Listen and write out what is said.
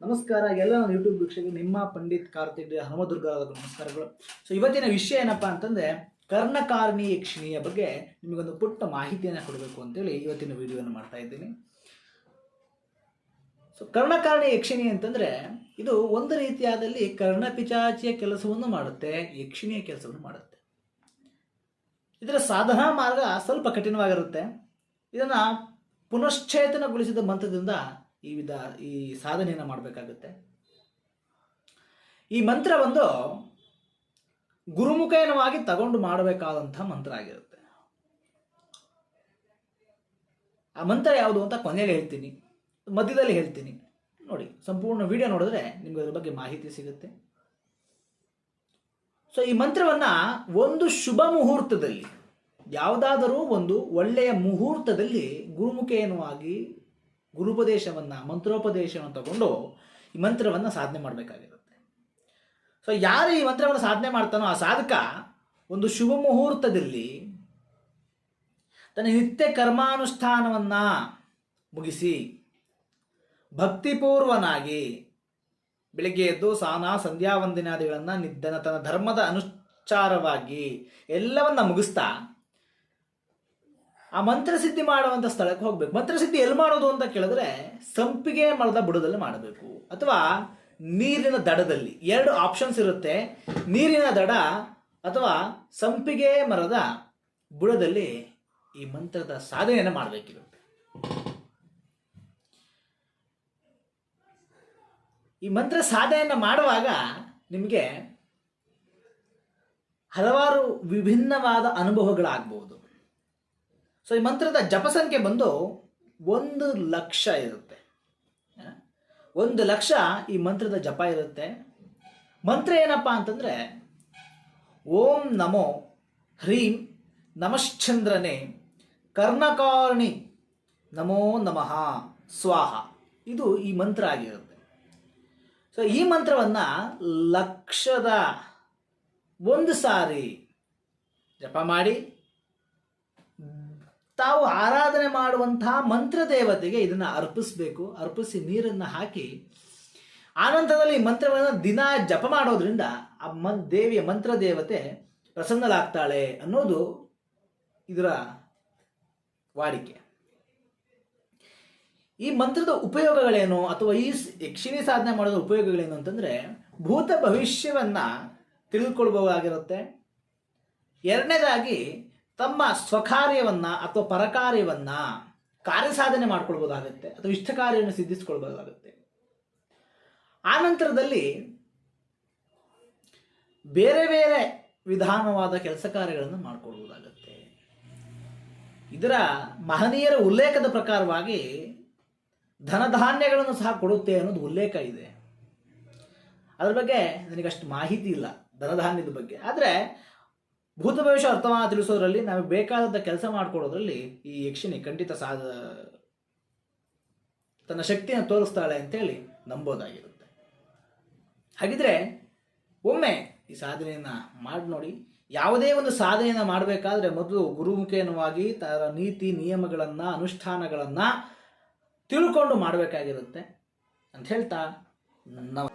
ನಮಸ್ಕಾರ ಎಲ್ಲ ಯೂಟ್ಯೂಬ್ ವೀಕ್ಷಕರಿಗೆ ನಿಮ್ಮ ಪಂಡಿತ್ ಕಾರ್ತಿಕ್ ಹನುಮದುರ್ಗ ನಮಸ್ಕಾರಗಳು. ಸೊ ಇವತ್ತಿನ ವಿಷಯ ಏನಪ್ಪಾ ಅಂತಂದ್ರೆ, ಕರ್ಣಕಾರಣಿ ಯಕ್ಷಿಣಿಯ ಬಗ್ಗೆ ನಿಮಗೊಂದು ಪುಟ್ಟ ಮಾಹಿತಿಯನ್ನು ಕೊಡಬೇಕು ಅಂತೇಳಿ ಇವತ್ತಿನ ವಿಡಿಯೋನ ಮಾಡ್ತಾ ಇದ್ದೀನಿ. ಸೊ ಕರ್ಣಕಾರಣಿ ಯಕ್ಷಿಣಿ ಅಂತಂದ್ರೆ, ಇದು ಒಂದು ರೀತಿಯಾದಲ್ಲಿ ಕರ್ಣಪಿಚಾಚಿಯ ಕೆಲಸವನ್ನು ಮಾಡುತ್ತೆ, ಯಕ್ಷಿಣಿಯ ಕೆಲಸವನ್ನು ಮಾಡುತ್ತೆ. ಇದರ ಸಾಧನಾ ಮಾರ್ಗ ಸ್ವಲ್ಪ ಕಠಿಣವಾಗಿರುತ್ತೆ. ಇದನ್ನ ಪುನಶ್ಚೇತನಗೊಳಿಸಿದ ಮಂತ್ರದಿಂದ ಈ ವಿಧ, ಈ ಸಾಧನೆಯನ್ನು ಮಾಡಬೇಕಾಗುತ್ತೆ. ಈ ಮಂತ್ರ ಒಂದು ಗುರುಮುಖೇನವಾಗಿ ತಗೊಂಡು ಮಾಡಬೇಕಾದಂತಹ ಮಂತ್ರ ಆಗಿರುತ್ತೆ. ಆ ಮಂತ್ರ ಯಾವುದು ಅಂತ ಕೊನೆಯಲ್ಲಿ ಹೇಳ್ತೀನಿ. ಮಧ್ಯದಲ್ಲಿ ಹೇಳ್ತೀನಿ. ನೋಡಿ, ಸಂಪೂರ್ಣ ವಿಡಿಯೋ ನೋಡಿದ್ರೆ ನಿಮ್ಗೆ ಅದ್ರ ಬಗ್ಗೆ ಮಾಹಿತಿ ಸಿಗುತ್ತೆ. ಸೊ ಈ ಮಂತ್ರವನ್ನ ಒಂದು ಶುಭ ಮುಹೂರ್ತದಲ್ಲಿ, ಯಾವುದಾದರೂ ಒಂದು ಒಳ್ಳೆಯ ಮುಹೂರ್ತದಲ್ಲಿ ಗುರುಮುಖೇನವಾಗಿ ಗುರುಪದೇಶವನ್ನ, ಮಂತ್ರೋಪದೇಶವನ್ನು ತಗೊಂಡು ಈ ಮಂತ್ರವನ್ನು ಸಾಧನೆ ಮಾಡಬೇಕಾಗಿರುತ್ತೆ. ಸೊ ಯಾರು ಈ ಮಂತ್ರವನ್ನು ಸಾಧನೆ ಮಾಡ್ತಾನೋ ಆ ಸಾಧಕ ಒಂದು ಶುಭ ಮುಹೂರ್ತದಲ್ಲಿ ತನ್ನ ನಿತ್ಯ ಕರ್ಮಾನುಷ್ಠಾನವನ್ನ ಮುಗಿಸಿ ಭಕ್ತಿಪೂರ್ವನಾಗಿ ಬೆಳಿಗ್ಗೆ ಎದ್ದು ಸ್ನಾನ, ಸಂಧ್ಯಾ ವಂದನಾದಿಗಳನ್ನು ನಿದ್ದನ ತನ್ನ ಧರ್ಮದ ಅನುಚಾರವಾಗಿ ಎಲ್ಲವನ್ನ ಮುಗಿಸ್ತಾ ಆ ಮಂತ್ರಸಿದ್ಧಿ ಮಾಡುವಂಥ ಸ್ಥಳಕ್ಕೆ ಹೋಗ್ಬೇಕು. ಮಂತ್ರಸಿದ್ಧಿ ಎಲ್ಲಿ ಮಾಡೋದು ಅಂತ ಕೇಳಿದ್ರೆ ಸಂಪಿಗೆ ಮರದ ಬುಡದಲ್ಲಿ ಮಾಡಬೇಕು. ಅಥವಾ ನೀರಿನ ದಡದಲ್ಲಿ ಎರಡು ಆಪ್ಷನ್ಸ್ ಇರುತ್ತೆ. ನೀರಿನ ದಡ ಅಥವಾ ಸಂಪಿಗೆ ಮರದ ಬುಡದಲ್ಲಿ ಈ ಮಂತ್ರದ ಸಾಧನೆಯನ್ನು ಮಾಡಬೇಕಿರುತ್ತೆ. ಈ ಮಂತ್ರ ಸಾಧನೆಯನ್ನು ಮಾಡುವಾಗ ನಿಮಗೆ ಹಲವಾರು ವಿಭಿನ್ನವಾದ ಅನುಭವಗಳಾಗಬಹುದು ಸೊ ಈ ಮಂತ್ರದ ಜಪಸಂಖ್ಯೆ ಬಂದು ಒಂದು ಲಕ್ಷ ಇರುತ್ತೆ? ಒಂದು ಲಕ್ಷ ಈ ಮಂತ್ರದ ಜಪ ಇರುತ್ತೆ. ಮಂತ್ರ ಏನಪ್ಪ ಅಂತಂದರೆ, ಓಂ ನಮೋ ಹ್ರೀಂ ನಮಶ್ಚಂದ್ರನೇ ಕರ್ಣಕಾರ್ಣಿ ನಮೋ ನಮಃ ಸ್ವಾಹ. ಇದು ಈ ಮಂತ್ರ ಆಗಿರುತ್ತೆ. ಸೊ ಈ ಮಂತ್ರವನ್ನು ಲಕ್ಷದ ಒಂದು ಸಾರಿ ಜಪ ಮಾಡಿ, ತಾವು ಆರಾಧನೆ ಮಾಡುವಂತಹ ಮಂತ್ರ ದೇವತೆಗೆ ಇದನ್ನು ಅರ್ಪಿಸಬೇಕು, ಅರ್ಪಿಸಿ ನೀರನ್ನು ಹಾಕಿ, ಆನಂತರದಲ್ಲಿ ಈ ಮಂತ್ರವನ್ನು ದಿನ ಜಪ ಮಾಡೋದ್ರಿಂದ ಆ ಮನ್, ದೇವಿಯ ಮಂತ್ರ ದೇವತೆ ಪ್ರಸನ್ನಲಾಗ್ತಾಳೆ ಅನ್ನೋದು ಇದರ ವಾಡಿಕೆ. ಈ ಮಂತ್ರದ ಉಪಯೋಗಗಳೇನು? ಅಥವಾ ಈ ಯಕ್ಷಿಣಿ ಸಾಧನೆ ಮಾಡೋದ್ರ ಉಪಯೋಗಗಳೇನು ಅಂತಂದ್ರೆ, ಭೂತ ಭವಿಷ್ಯವನ್ನ ತಿಳಿದುಕೊಳ್ಬಹುದಾಗಿರುತ್ತೆ ಎರಡನೇದಾಗಿ, ತಮ್ಮ ಸ್ವಕಾರ್ಯವನ್ನ ಅಥವಾ ಪರಕಾರ್ಯವನ್ನ ಕಾರ್ಯಸಾಧನೆ ಮಾಡ್ಕೊಳ್ಬೋದಾಗುತ್ತೆ. ಅಥವಾ ಇಷ್ಟ ಕಾರ್ಯವನ್ನು ಆ ಆನಂತರದಲ್ಲಿ ಬೇರೆ ಬೇರೆ ವಿಧಾನವಾದ ಕೆಲಸ ಕಾರ್ಯಗಳನ್ನು ಮಾಡ್ಕೊಳ್ಬೋದಾಗುತ್ತೆ. ಇದರ ಮಹನೀಯರ ಉಲ್ಲೇಖದ ಪ್ರಕಾರವಾಗಿ ಧನಧಾನ್ಯಗಳನ್ನು ಸಹ ಕೊಡುತ್ತೆ ಅನ್ನೋದು ಉಲ್ಲೇಖ ಇದೆ. ಅದ್ರ ಬಗ್ಗೆ ನನಗಷ್ಟು ಮಾಹಿತಿ ಇಲ್ಲ ಧನಧಾನ್ಯದ ಬಗ್ಗೆ. ಆದರೆ ಭೂತ ಭವಿಷ್ಯ ಅರ್ಥವ ತಿಳಿಸೋದ್ರಲ್ಲಿ ನಮಗೆ ಬೇಕಾದಂಥ ಕೆಲಸ ಮಾಡಿಕೊಡೋದ್ರಲ್ಲಿ ಈ ಯಕ್ಷಿಣಿ ಖಂಡಿತ ಸಾಧ, ತನ್ನ ಶಕ್ತಿಯನ್ನು ತೋರಿಸ್ತಾಳೆ ಅಂತೇಳಿ ನಂಬೋದಾಗಿರುತ್ತೆ. ಹಾಗಿದ್ರೆ ಒಮ್ಮೆ ಈ ಸಾಧನೆಯನ್ನು ಮಾಡಿ ನೋಡಿ, ಯಾವುದೇ ಒಂದು ಸಾಧನೆಯನ್ನು ಮಾಡಬೇಕಾದ್ರೆ ಮೊದಲು ಗುರುಮುಖೇನವಾಗಿ ತರ ನೀತಿ ನಿಯಮಗಳನ್ನು, ಅನುಷ್ಠಾನಗಳನ್ನು ತಿಳ್ಕೊಂಡು ಮಾಡಬೇಕಾಗಿರುತ್ತೆ ಅಂತ ಹೇಳ್ತಾ ನವ